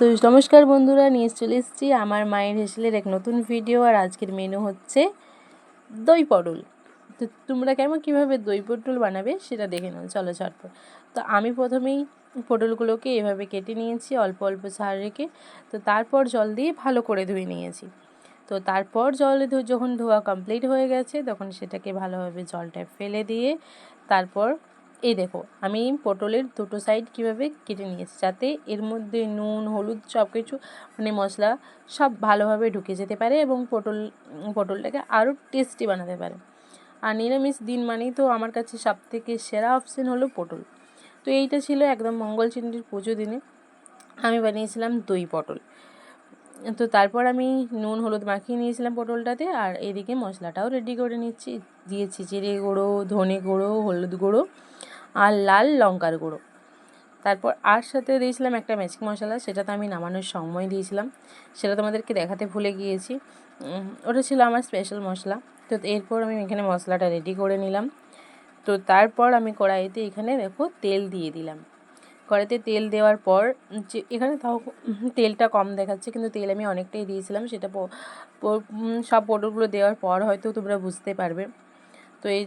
তো নমস্কার বন্ধুরা, নিয়ে চলে এসেছি আমার মায়ের হেসেলের এক নতুন ভিডিও আর আজকের মেনু হচ্ছে দই পটল। তো তোমরা কেমন, কীভাবে দই পটল বানাবে সেটা দেখে নাও, চলো ঝটপট। তো আমি প্রথমেই পটলগুলোকে এভাবে কেটে নিয়েছি, অল্প অল্প ছাড় রেখে। তো তারপর জল দিয়ে ভালো করে ধুয়ে নিয়েছি। তো তারপর জলে যখন ধোয়া কমপ্লিট হয়ে গেছে, তখন সেটাকে ভালোভাবে জলটা ফেলে দিয়ে তারপর এই দেখো, আমি পটলের দুটো সাইড কীভাবে কেটে নিয়েছি, যাতে এর মধ্যে নুন, হলুদ সব কিছু মানে মশলা সব ভালোভাবে ঢুকে যেতে পারে এবং পটল, পটলটাকে আরও টেস্টি বানাতে পারে। আর নিরামিষ দিন মানেই তো আমার কাছে সব থেকে সেরা অপশান হলো পটল। তো এইটা ছিল একদম মঙ্গলচণ্ডীর পুজো দিনে আমি বানিয়েছিলাম দই পটল। তো তারপর আমি নুন, হলুদ মাখিয়ে নিয়েছিলাম পটলটাতে আর এদিকে মশলাটাও রেডি করে নিচ্ছি। দিয়েছি জিরে গুঁড়ো, ধনে গুঁড়ো, হলুদ গুঁড়ো আর লাল লঙ্কার গুঁড়ো। তারপর আর সাথে দিয়েছিলাম একটা ম্যাজিক মশলা সেটা তো আমি নামানোর সময় দিয়েছিলাম। সেটা তোমাদেরকে দেখাতে ভুলে গিয়েছি। ওটা ছিল আমার স্পেশাল মশলা। তো এরপর আমি এখানে মশলাটা রেডি করে নিলাম। তো তারপর আমি কড়াইতে এখানে দেখো তেল দিয়ে দিলাম। কড়াইতে তেল দেওয়ার পর, যে এখানে তাও তেলটা কম দেখাচ্ছে, কিন্তু তেল আমি অনেকটাই দিয়েছিলাম। সেটা সব পটলগুলো দেওয়ার পর হয়তো তোমরা বুঝতে পারবে। তো এই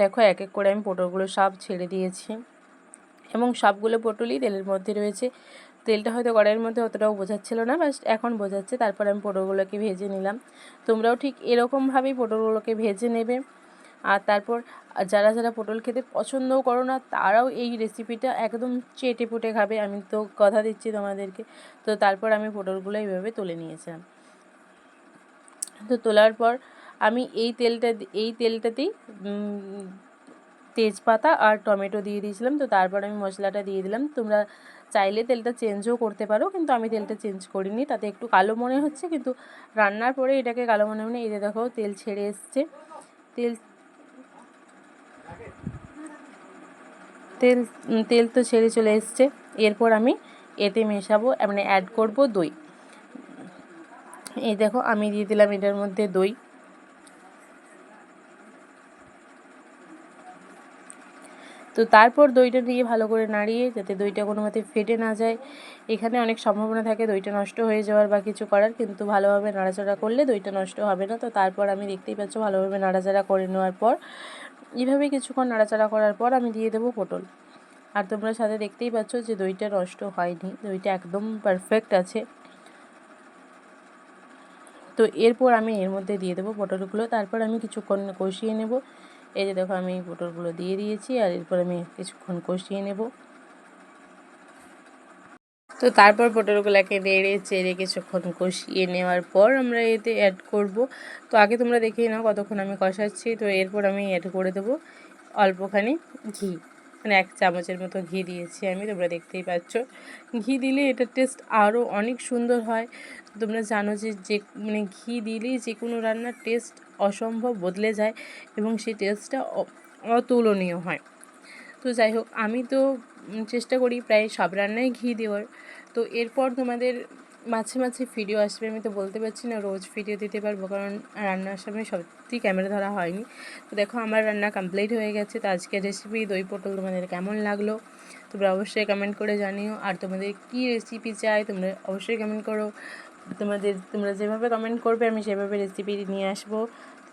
দেখো এক এক করে আমি পটলগুলো সব ছেড়ে দিয়েছি। এবং সবগুলো পটলই তেলের মধ্যে রয়েছে। তেলটা হয়তো কড়াইয়ের মধ্যে অতটাও বোঝাচ্ছিল না, বাস এখন বোঝাচ্ছে। তারপর আমি পটলগুলোকে ভেজে নিলাম। তোমরাও ঠিক এরকমভাবেই পটলগুলোকে ভেজে নেবে। আর তারপর যারা যারা পটল খেতে পছন্দও করো না, তারাও এই রেসিপিটা একদম চেটে পুটে খাবে। আমি তো কথা দিচ্ছি তোমাদেরকে। তো তারপর আমি পটলগুলো এইভাবে তুলে নিয়েছিলাম। তো তোলার পর আমি এই তেলটা এই তেলটাতেই তেজপাতা আর টমেটো দিয়ে দিয়েছিলাম। তো তারপর আমি মশলাটা দিয়ে দিলাম। তোমরা চাইলে তেলটা চেঞ্জও করতে পারো, কিন্তু আমি তেলটা চেঞ্জ করিনি। তাতে একটু কালো মনে হচ্ছে, কিন্তু রান্নার পরে এটাকে কালো মনে মনে এই যে দেখো, তেল ছেড়ে এসছে। তেল তেল তেল তো ছেড়ে চলে এসছে। এরপর আমি এতে মেশাবো মানে অ্যাড করব দই। এই দেখো, আমি দিয়ে দিলাম এটার মধ্যে দই। তো তারপর দইটা দিয়ে ভালো করে নাড়িয়ে যাতে দইটা কোনো মতে ফেটে না যায়। এখানে অনেক সম্ভাবনা থাকে দইটা নষ্ট হয়ে যাওয়ার বা কিছু করার, কিন্তু ভালোভাবে নাড়াচাড়া করলে দইটা নষ্ট হবে না। তো তারপর আমি দেখতেই পাচ্ছ ভালোভাবে নাড়াচাড়া করে নেওয়ার পর, এইভাবে কিছুক্ষণ নাড়াচাড়া করার পর আমি দিয়ে দেবো পটল। আর তোমরা সাথে দেখতেই পাচ্ছ যে দইটা নষ্ট হয়নি, দইটা একদম পারফেক্ট আছে। তো এরপর আমি এর মধ্যে দিয়ে দেবো পটলগুলো। তারপর আমি কিছুক্ষণ কষিয়ে নেব। এই যে দেখো আমি পটলগুলো দিয়ে দিয়েছি আর এরপর আমি কিছুক্ষণ কষিয়ে নেব। তো তারপর পটলগুলোকে নেড়ে চেড়ে কিছুক্ষণ কষিয়ে নেওয়ার পর আমরা এতে অ্যাড করব। তো আগে তোমরা দেখেই নাও কতক্ষণ আমি কষাচ্ছি। তো এরপর আমি অ্যাড করে দেবো অল্পখানি ঘি। মানে এক চামচের মতো ঘি দিয়েছি আমি, তোমরা দেখতেই পাচ্ছ। ঘি দিলে এটার টেস্ট আরও অনেক সুন্দর হয়। তোমরা জানো যে যে মানে ঘি দিলেই যে কোনো রান্নার টেস্ট অসম্ভব বদলে যায় এবং সেই টেস্টটা অতুলনীয় হয়। তো যাই হোক, আমি তো চেষ্টা করি প্রায় সব রান্নায় ঘি দেওয়ার। তো এরপর তোমাদের মাঝে মাঝে ভিডিও আসবে, আমি তো বলতে পারছি না রোজ ভিডিও দিতে পারব, কারণ রান্নার সময় সত্যি ক্যামেরা ধরা হয়নি। তো দেখো, আমার রান্না কমপ্লিট হয়ে গেছে, তো আজকের রেসিপি দই পটল তোমাদের কেমন লাগল? তোমরা অবশ্যই কমেন্ট করে জানিও। আর তোমাদের কী রেসিপি চাই, তোমরা অবশ্যই কমেন্ট করো। তোমাদের, তোমরা যেভাবে কমেন্ট করবে, আমি সেভাবে রেসিপি নিয়ে আসব।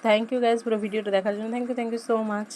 থ্যাংক ইউ গ্যাস পুরো ভিডিওটা দেখার জন্য thank you thank you so much